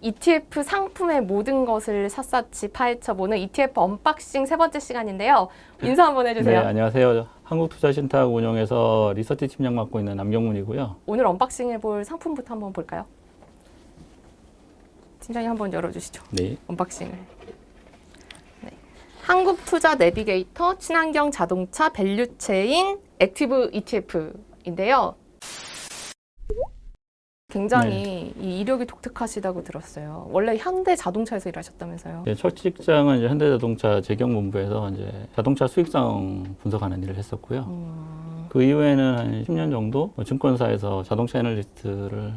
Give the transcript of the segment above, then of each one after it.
ETF 상품의 모든 것을 샅샅이 파헤쳐보는 ETF 언박싱 세 번째 시간인데요. 인사 한번 네, 해주세요. 안녕하세요. 한국투자신탁 운영에서 리서치 팀장 맡고 있는 남경문이고요. 오늘 언박싱 해볼 상품부터 한번 볼까요? 팀장님 한번 열어주시죠. 네, 언박싱을. 네. 한국투자 내비게이터 친환경 자동차 밸류체인 액티브 ETF인데요. 굉장히 이 이력이 독특하시다고 들었어요. 원래 현대 자동차에서 일하셨다면서요? 네, 첫 직장은 이제 현대자동차 재경본부에서 이제 자동차 수익성 분석하는 일을 했었고요. 음, 그 이후에는 한 10년 정도 뭐 증권사에서 자동차 애널리스트를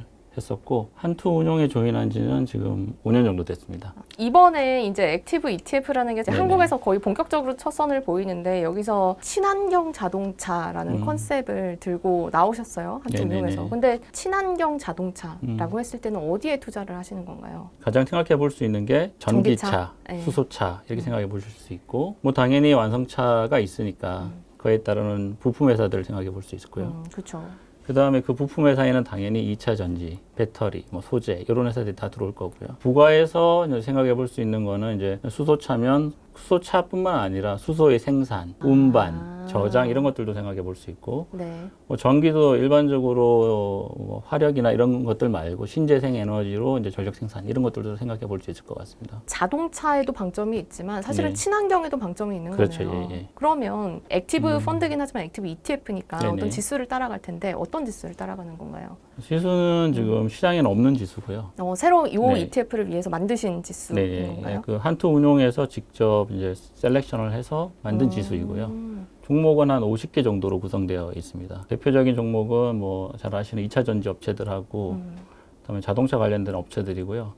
했었고 한투 운용에 조인한 지는 지금 5년 정도 됐습니다. 이번에 이제 액티브 ETF라는 게 이제 네네. 한국에서 거의 본격적으로 첫 선을 보이는데 여기서 친환경 자동차라는 음. 컨셉을 들고 나오셨어요. 한쪽에서. 근데 친환경 자동차라고 음. 했을 때는 어디에 투자를 하시는 건가요? 가장 생각해 볼 수 있는 게 전기차, 전기차? 네. 수소차 이렇게 음. 생각해 보실 수 있고 뭐 당연히 완성차가 있으니까 음. 그에 따르는 부품 회사들을 생각해 볼 수 있고요. 음, 그렇죠. 그 다음에 그 부품 회사에는 당연히 2차 전지, 배터리, 뭐 소재 이런 회사들이 다 들어올 거고요. 부가에서 생각해 볼 수 있는 거는 이제 수소차면 수소차뿐만 아니라 수소의 생산, 운반, 아. 저장 이런 것들도 생각해 볼 수 있고 네. 뭐 전기도 일반적으로 뭐 화력이나 이런 것들 말고 신재생 에너지로 이제 전력 생산 이런 것들도 생각해 볼 수 있을 것 같습니다. 자동차에도 방점이 있지만 사실은 네. 친환경에도 방점이 있는 그렇죠. 거네요. 예, 예. 그러면 액티브 음. 펀드긴 하지만 액티브 ETF니까 네네. 어떤 지수를 따라갈 텐데 어떤 지수를 따라가는 건가요? 지수는 지금 시장에는 없는 지수고요. 어, 새로 이 네. ETF를 위해서 만드신 지수인 네, 건가요? 그 한투 운용에서 직접 이제 셀렉션을 해서 만든 음. 지수이고요. 종목은 한 50개 정도로 구성되어 있습니다. 대표적인 종목은 뭐 잘 아시는 2차 전지 업체들하고 음. 그다음에 자동차 관련된 업체들이고요.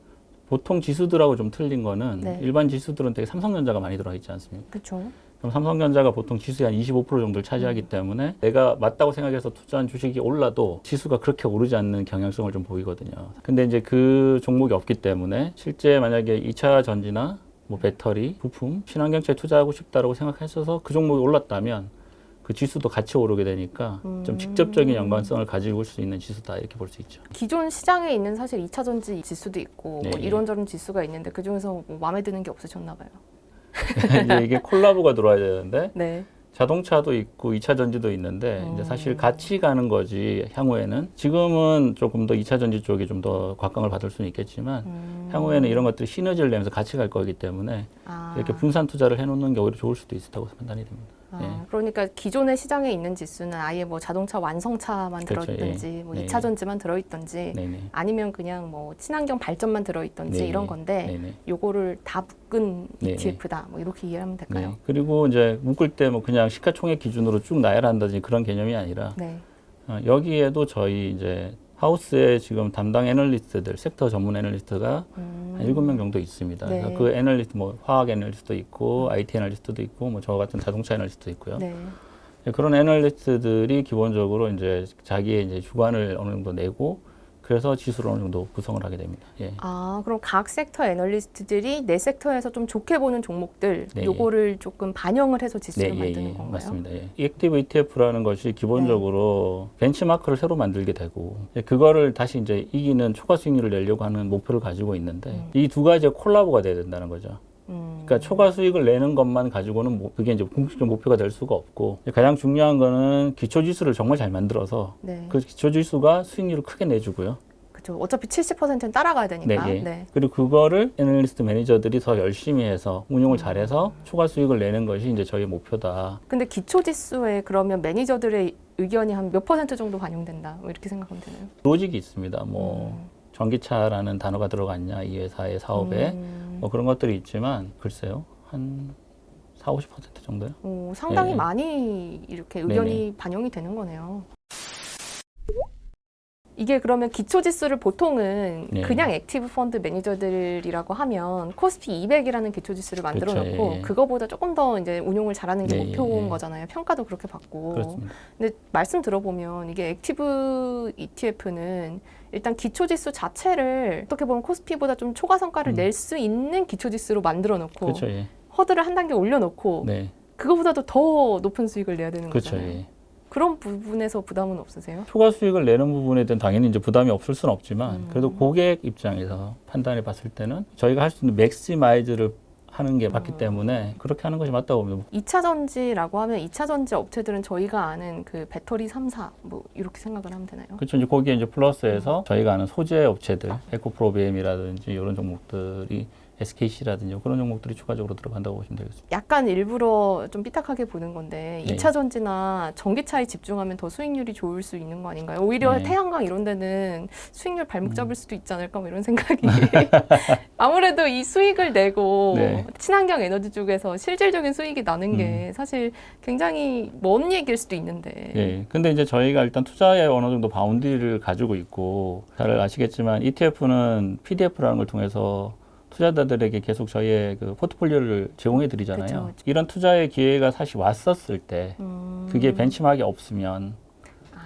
보통 지수들하고 좀 틀린 거는 네. 일반 지수들은 되게 삼성전자가 많이 들어 있지 않습니까? 그렇죠. 그럼 삼성전자가 보통 지수의 한 25% 정도를 차지하기 때문에 내가 맞다고 생각해서 투자한 주식이 올라도 지수가 그렇게 오르지 않는 경향성을 좀 보이거든요. 근데 이제 그 종목이 없기 때문에 실제 만약에 2차 전지나 뭐 배터리, 부품, 친환경차에 투자하고 싶다라고 생각했어서 그 종목이 올랐다면 그 지수도 같이 오르게 되니까 좀 음. 직접적인 연관성을 가지고 올 수 있는 지수다 이렇게 볼 수 있죠. 기존 시장에 있는 사실 2차 전지 지수도 있고 뭐 네. 이런저런 지수가 있는데 그 중에서 뭐 마음에 드는 게 없으셨나 봐요. 이제 이게 콜라보가 들어와야 되는데 네. 자동차도 있고 2차 전지도 있는데 이제 음. 사실 같이 가는 거지 향후에는 지금은 조금 더 2차 전지 쪽이 좀 더 곽강을 받을 수는 있겠지만 음. 향후에는 이런 것들이 시너지를 내면서 같이 갈 거기 때문에 아. 이렇게 분산 투자를 해놓는 게 오히려 좋을 수도 있다고 판단이 됩니다. 아, 예. 그러니까 기존의 시장에 있는 지수는 아예 뭐 자동차 완성차만 그렇죠, 들어있든지 뭐 예. 2차 전지만 들어있든지 네네. 아니면 그냥 뭐 친환경 발전만 들어있던지 네. 이런 건데 네네. 요거를 다 묶은 네. ETF다 뭐 이렇게 이해하면 될까요? 네. 그리고 이제 묶을 때 뭐 그냥 시가총액 기준으로 쭉 나열한다든지 그런 개념이 아니라 네. 어, 여기에도 저희 이제 하우스에 지금 담당 애널리스트들, 섹터 전문 애널리스트가 음. 한 일곱 명 정도 있습니다. 네. 그래서 그 애널리스트, 뭐 화학 애널리스트도 있고, IT 애널리스트도 있고, 뭐 저 같은 자동차 애널리스트도 있고요. 네. 네, 그런 애널리스트들이 기본적으로 이제 자기의 이제 주관을 어느 정도 내고, 그래서 지수를 어느 정도 구성을 하게 됩니다. 예. 아, 그럼 각 섹터 애널리스트들이 내 섹터에서 좀 좋게 보는 종목들 네. 요거를 조금 반영을 해서 지수를 네, 예, 만드는 예, 건가요? 맞습니다. 예. 이 액티브 ETF라는 것이 기본적으로 벤치마크를 새로 만들게 되고 예, 그거를 다시 이제 이기는 초과 수익률을 내려고 하는 목표를 가지고 있는데 음. 이두 가지가 콜라보가 돼야 된다는 거죠. 음. 그러니까 초과 수익을 내는 것만 가지고는 뭐 그게 이제 공식적 목표가 될 수가 없고 가장 중요한 거는 기초 지수를 정말 잘 만들어서 네. 그 기초 지수가 수익률을 크게 내주고요. 그렇죠. 어차피 70%는 따라가야 되니까. 네, 예. 네. 그리고 그거를 애널리스트 매니저들이 더 열심히 해서 운용을 잘해서 초과 수익을 내는 것이 이제 저희 목표다. 근데 기초 지수에 그러면 매니저들의 의견이 한 몇 퍼센트 정도 반영된다. 뭐 이렇게 생각하면 되나요? 로직이 있습니다. 뭐 전기차라는 단어가 들어갔냐 이 회사의 사업에 음. 뭐 그런 것들이 있지만 글쎄요 한 4, 50% 정도요. 오, 상당히 네. 많이 이렇게 의견이 네네. 반영이 되는 거네요. 이게 그러면 기초 지수를 보통은 네. 그냥 액티브 펀드 매니저들이라고 하면 코스피 200이라는 기초 지수를 만들어 그렇죠, 놓고 예. 그거보다 조금 더 이제 운용을 잘하는 게 네, 목표인 예. 거잖아요. 평가도 그렇게 받고. 그렇습니다. 근데 말씀 들어보면 이게 액티브 ETF는 일단 기초 지수 자체를 어떻게 보면 코스피보다 좀 초과 성과를 음. 낼수 있는 기초 지수로 만들어 놓고 그렇죠. 예. 허들을 한 단계 올려 놓고 네. 그거보다도 더 높은 수익을 내야 되는 그렇죠. 거잖아요. 예. 그런 부분에서 부담은 없으세요? 초과 수익을 내는 부분에 대한 당연히 이제 부담이 없을 수는 없지만 음. 그래도 고객 입장에서 판단해 봤을 때는 저희가 할 수 있는 맥시마이즈를 하는 게 맞기 음. 때문에 그렇게 하는 것이 맞다고 봅니다. 2차 전지라고 하면 2차 전지 업체들은 저희가 아는 그 배터리 3사 뭐 이렇게 생각을 하면 되나요? 그렇죠. 이제 거기에 이제 플러스해서 저희가 아는 소재 업체들, 에코프로비엠이라든지 이런 종목들이 SKC라든지 그런 종목들이 추가적으로 들어간다고 보시면 되겠습니다. 약간 일부러 좀 삐딱하게 보는 건데 네. 2차 전지나 전기차에 집중하면 더 수익률이 좋을 수 있는 거 아닌가요? 오히려 네. 음. 태양광 이런 데는 수익률 발목 잡을 수도 있지 않을까 뭐 이런 생각이 아무래도 이 수익을 내고 네. 친환경 에너지 쪽에서 실질적인 수익이 나는 음. 게 사실 굉장히 먼 얘기일 수도 있는데 예. 근데 이제 저희가 일단 투자에 어느 정도 바운드리를 가지고 있고 잘 아시겠지만 ETF는 PDF라는 걸 통해서 투자자들에게 계속 저희의 그 포트폴리오를 제공해 드리잖아요. 그쵸. 이런 투자의 기회가 사실 왔었을 때 음. 그게 벤치마크가 없으면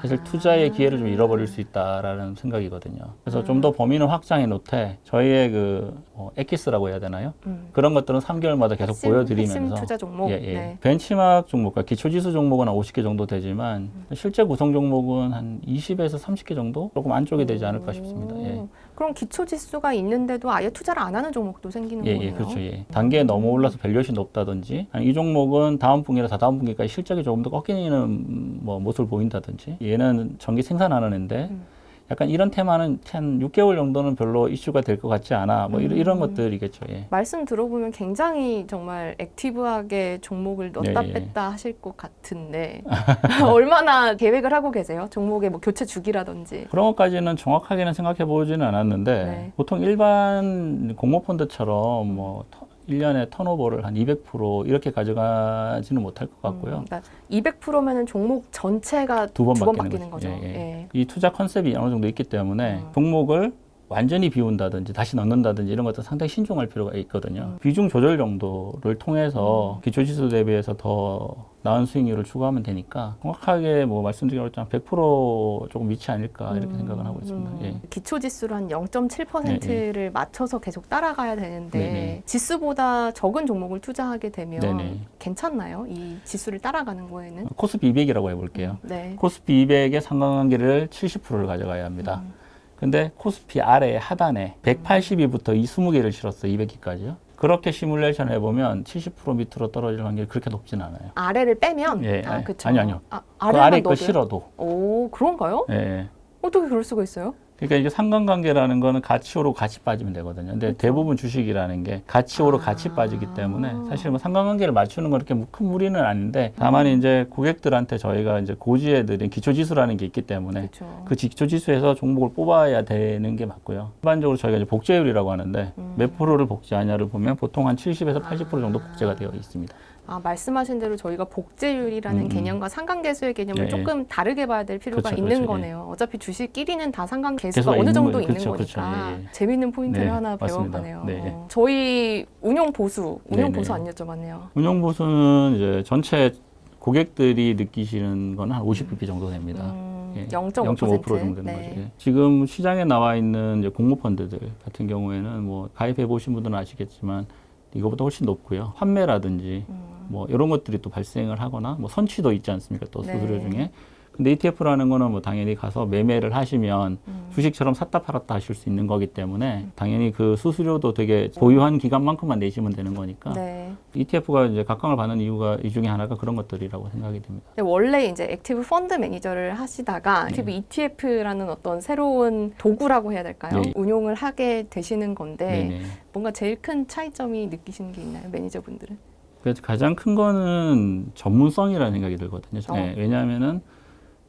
사실 아. 투자의 기회를 좀 잃어버릴 수 있다라는 생각이거든요. 그래서 좀 아. 더 범위는 확장해 놓되 저희의 그 어, 엑기스라고 해야 되나요? 음. 그런 것들은 3개월마다 계속 핵심, 보여드리면서 핵심 투자 종목 예, 예. 네. 벤치마크 종목과 기초지수 종목은 한 50개 정도 되지만 음. 실제 구성 종목은 한 20에서 30개 정도 조금 안쪽에 되지 않을까 싶습니다. 예. 오. 그럼 기초 지수가 있는데도 아예 투자를 안 하는 종목도 생기는 예, 거네요. 예, 그렇죠. 예. 단계에 넘어 올라서 밸류ए이션이 높다든지, 아니, 이 종목은 다음 분기나 다다음 분기까지 실적이 조금 더 꺾이는 음, 뭐 모습을 보인다든지, 얘는 전기 생산하는 애인데, 음. 약간 이런 테마는 한 6개월 정도는 별로 이슈가 될 것 같지 않아. 뭐 이런, 이런 음. 것들이겠죠. 예. 말씀 들어보면 굉장히 정말 액티브하게 종목을 넣었다 예, 예. 뺐다 하실 것 같은데 얼마나 계획을 하고 계세요? 종목의 뭐 교체 주기라든지. 그런 것까지는 정확하게는 생각해 보지는 않았는데, 네. 보통 일반 공모펀드처럼 뭐, 터- 1년에 턴오버를 한 200% 이렇게 가져가지는 못할 것 같고요. 음, 그러니까 200%면은 종목 전체가 두번두번 바뀌는 바뀌는 거죠. 거죠. 예, 예. 예. 이 투자 컨셉이 어느 정도 있기 때문에 음. 종목을 완전히 비운다든지 다시 넣는다든지 이런 것도 상당히 신중할 필요가 있거든요. 음. 비중 조절 정도를 통해서 기초지수 대비해서 더 나은 수익률을 추구하면 되니까 정확하게 뭐 말씀드리면 100% 조금 위치 아닐까 이렇게 음, 생각은 하고 있습니다. 음. 예. 기초 지수로 한 0.7%를 맞춰서 계속 따라가야 되는데 네 네. 지수보다 적은 종목을 투자하게 되면 네 네. 괜찮나요? 이 지수를 따라가는 거에는? 코스피 200이라고 해볼게요. 네. 코스피 200의 상관관계를 70%를 가져가야 합니다. 음. 근데 코스피 아래 하단에 182부터 이 20개를 실었어요. 200개까지요. 그렇게 시뮬레이션 해보면 70% 밑으로 떨어질 확률이 그렇게 높진 않아요. 아래를 빼면 예, 아, 아니, 그쵸. 아니요, 아니요. 아, 그 아래만 아래 거 넣어도요? 실어도. 오, 그런가요? 예, 예. 어떻게 그럴 수가 있어요? 그러니까 이게 상관관계라는 거는 가치 오르고 같이 빠지면 되거든요. 근데 그렇죠. 대부분 주식이라는 게 가치 오르고 아. 같이 빠지기 때문에 사실 뭐 상관관계를 맞추는 건 그렇게 뭐큰 무리는 아닌데 다만 이제 고객들한테 저희가 이제 고지해드린 기초지수라는 게 있기 때문에 그렇죠. 그 기초지수에서 종목을 뽑아야 되는 게 맞고요. 일반적으로 저희가 이제 복제율이라고 하는데 음. 몇 프로를 복제하냐를 보면 보통 한 70에서 80% 정도 복제가 되어 있습니다. 아, 말씀하신 대로 저희가 복제율이라는 음, 음. 개념과 상관계수의 개념을 예, 예. 조금 다르게 봐야 될 필요가 그렇죠, 있는 그렇죠, 예. 거네요. 어차피 주식끼리는 다 상관계수가 계수가 어느 정도. 있는 그렇죠, 거니까 그렇죠, 예, 예. 재미있는 포인트를 네, 하나 맞습니다. 배워가네요. 네. 어, 저희 운용 보수, 운용 네, 보수 네. 안 여쭤봤네요. 운용 보수는 이제 전체 고객들이 느끼시는 거는 한 50bp 정도 됩니다. 음, 예, 0.5%, 0.5% 정도 되는 네. 거죠. 예. 지금 시장에 나와 있는 이제 공모 펀드들 같은 경우에는 뭐 가입해 보신 분들은 아시겠지만 이거보다 훨씬 높고요. 환매라든지 음, 뭐 이런 것들이 또 발생을 하거나 뭐 선취도 있지 않습니까? 또 네. 수수료 중에. 근데 ETF라는 거는 뭐 당연히 가서 매매를 하시면 음. 주식처럼 샀다 팔았다 하실 수 있는 거기 때문에 당연히 그 수수료도 되게 보유한 기간만큼만 내시면 되는 거니까 네. ETF가 이제 각광을 받는 이유가 이 중에 하나가 그런 것들이라고 생각이 됩니다. 근데 원래 이제 액티브 펀드 매니저를 하시다가 액티브 ETF라는 어떤 새로운 도구라고 해야 될까요? 네. 운용을 하게 되시는 건데 네네. 뭔가 제일 큰 차이점이 느끼시는 게 있나요, 매니저분들은? 그래서 가장 큰 거는 전문성이라는 생각이 들거든요. 어. 네, 왜냐하면은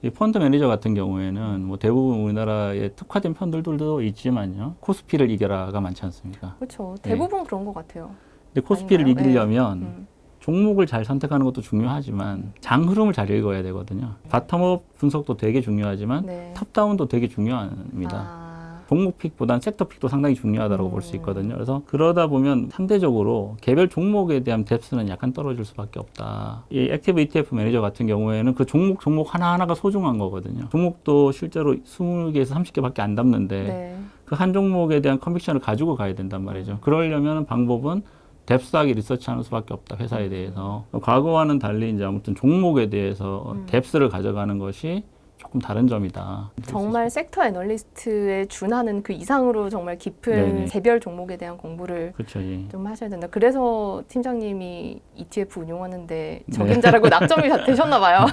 이 펀드 매니저 같은 경우에는 뭐 대부분 우리나라에 특화된 펀드들도 있지만요. 코스피를 이겨라가 많지 않습니까? 그렇죠. 네. 대부분 그런 것 같아요. 근데 코스피를 아닌가요? 이기려면 음. 종목을 잘 선택하는 것도 중요하지만 장 흐름을 잘 읽어야 되거든요. 바텀업 분석도 되게 중요하지만 네. 탑다운도 되게 중요합니다. 아, 종목 픽보다는 섹터 픽도 상당히 중요하다고 음. 볼수 있거든요. 그래서 그러다 보면 상대적으로 개별 종목에 대한 뎁스는 약간 떨어질 수밖에 없다. 이 액티브 ETF 매니저 같은 경우에는 그 종목 종목 하나하나가 소중한 거거든요. 종목도 실제로 20개에서 30개밖에 안 담는데 네. 그한 종목에 대한 컨빅션을 가지고 가야 된단 말이죠. 그러려면 방법은 뎁스하게 리서치하는 수밖에 없다 회사에 대해서 과거와는 달리 이제 아무튼 종목에 대해서 음. 뎁스를 가져가는 것이 조금 다른 점이다. 정말 섹터 애널리스트에 준하는 그 이상으로 정말 깊은 네네. 개별 종목에 대한 공부를 그렇죠. 예. 좀 하셔야 된다. 그래서 팀장님이 ETF 운용하는데 네. 적임자라고 낙점이 다 되셨나 봐요.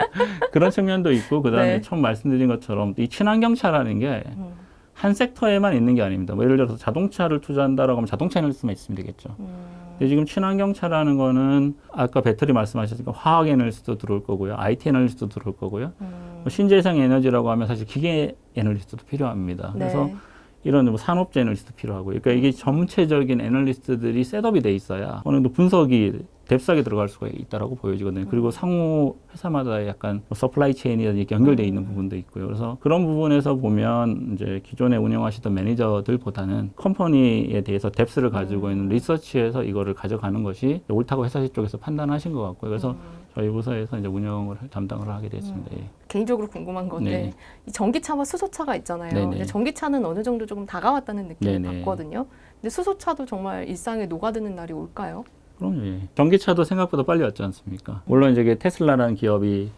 그런 측면도 있고 그다음에 네. 처음 말씀드린 것처럼 이 친환경차라는 게한 음, 섹터에만 있는 게 아닙니다. 뭐 예를 들어서 자동차를 투자한다라고 하면 자동차 애널리스트만 있으면 되겠죠. 음, 근데 지금 친환경차라는 거는 아까 배터리 말씀하셨으니까 화학 애널리스트도 들어올 거고요. IT 애널리스트도 들어올 거고요. 음. 뭐 신재생 에너지라고 하면 사실 기계 애널리스트도 필요합니다. 그래서 네. 이런 뭐 산업재 애널리스트 필요하고요. 그러니까 이게 전체적인 애널리스트들이 셋업이 돼 있어야 어느 정도 분석이 뎁스하게 들어갈 수가 있다라고 보여지거든요. 그리고 상호 회사마다 약간 뭐 서플라이 체인이 이렇게 연결돼 있는 부분도 있고요. 그래서 그런 부분에서 보면 이제 기존에 운영하시던 매니저들보다는 컴퍼니에 대해서 뎁스를 가지고 있는 리서치에서 이거를 가져가는 것이 옳다고 회사 쪽에서 판단하신 것 같고요. 그래서 음. 저희 부서에서 이제 운영을 담당을 하게 됐습니다. 예. 개인적으로 궁금한 건데 네. 이 전기차와 수소차가 있잖아요. 네네. 근데 전기차는 어느 정도 조금 다가왔다는 느낌을 네네. 받거든요. 근데 수소차도 정말 일상에 녹아드는 날이 올까요? 그럼요. 예. 전기차도 생각보다 빨리 왔지 않습니까? 물론 이제 이게 테슬라라는 기업이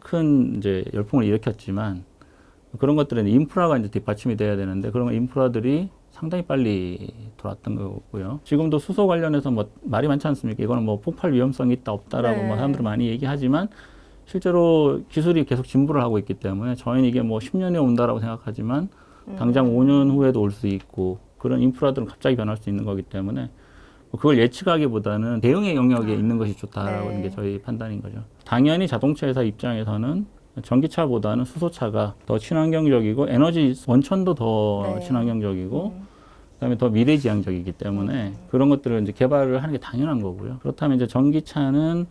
큰 이제 열풍을 일으켰지만 그런 것들은 인프라가 이제 뒷받침이 돼야 되는데 그런 인프라들이 상당히 빨리 돌았던 거고요. 지금도 수소 관련해서 뭐 말이 많지 않습니까? 이거는 뭐 폭발 위험성이 있다 없다라고 네. 뭐 사람들은 많이 얘기하지만 실제로 기술이 계속 진보를 하고 있기 때문에 저희는 이게 뭐 10년이 온다라고 생각하지만 음. 당장 5년 후에도 올 수 있고 그런 인프라들은 갑자기 변할 수 있는 거기 때문에 뭐 그걸 예측하기보다는 대응의 영역에 있는 것이 좋다라고 하는 네. 게 저희 판단인 거죠. 당연히 자동차 회사 입장에서는 전기차보다는 수소차가 더 친환경적이고 에너지 원천도 더 네. 친환경적이고 음. 그다음에 더 미래지향적이기 때문에 그런 것들을 이제 개발을 하는 게 당연한 거고요. 그렇다면 이제 전기차는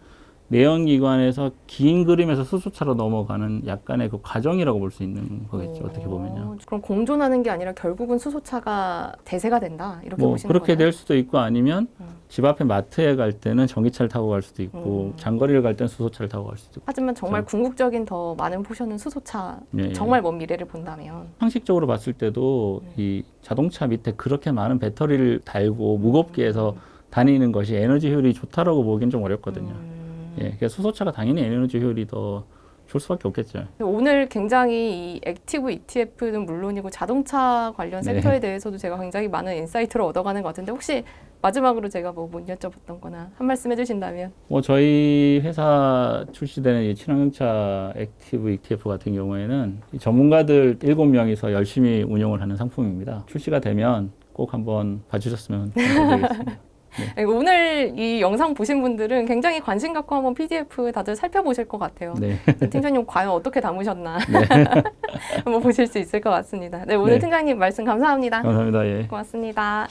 내연기관에서 긴 그림에서 수소차로 넘어가는 약간의 그 과정이라고 볼 수 있는 거겠죠. 어떻게 보면요. 어, 그럼 공존하는 게 아니라 결국은 수소차가 대세가 된다 이렇게 뭐 보시는 그렇게 거예요? 될 수도 있고 아니면 음. 집 앞에 마트에 갈 때는 전기차를 타고 갈 수도 있고 음. 장거리를 갈 때는 수소차를 타고 갈 수도 있고 하지만 정말 궁극적인 더 많은 포션은 수소차 예, 예. 정말 먼 미래를 본다면 상식적으로 봤을 때도 네. 이 자동차 밑에 그렇게 많은 배터리를 달고 무겁게 음. 해서 다니는 것이 에너지 효율이 좋다라고 보기엔 좀 어렵거든요. 음. 예, 그러니까 수소차가 당연히 에너지 효율이 더 좋을 수밖에 없겠죠. 오늘 굉장히 이 액티브 ETF는 물론이고 자동차 관련 네. 섹터에 대해서도 제가 굉장히 많은 인사이트를 얻어가는 것 같은데 혹시 마지막으로 제가 뭐 못 여쭤봤던 거나 한 말씀 해주신다면 뭐 저희 회사 출시되는 이 친환경차 액티브 ETF 같은 경우에는 이 전문가들 일곱 명이서 열심히 운영을 하는 상품입니다. 출시가 되면 꼭 한번 봐주셨으면 감사드리겠습니다. 네, 오늘 이 영상 보신 분들은 굉장히 관심 갖고 한번 PDF 다들 살펴보실 것 같아요. 네. 팀장님 과연 어떻게 담으셨나 네. 한번 보실 수 있을 것 같습니다. 네, 오늘 네. 팀장님 말씀 감사합니다. 감사합니다. 예. 고맙습니다.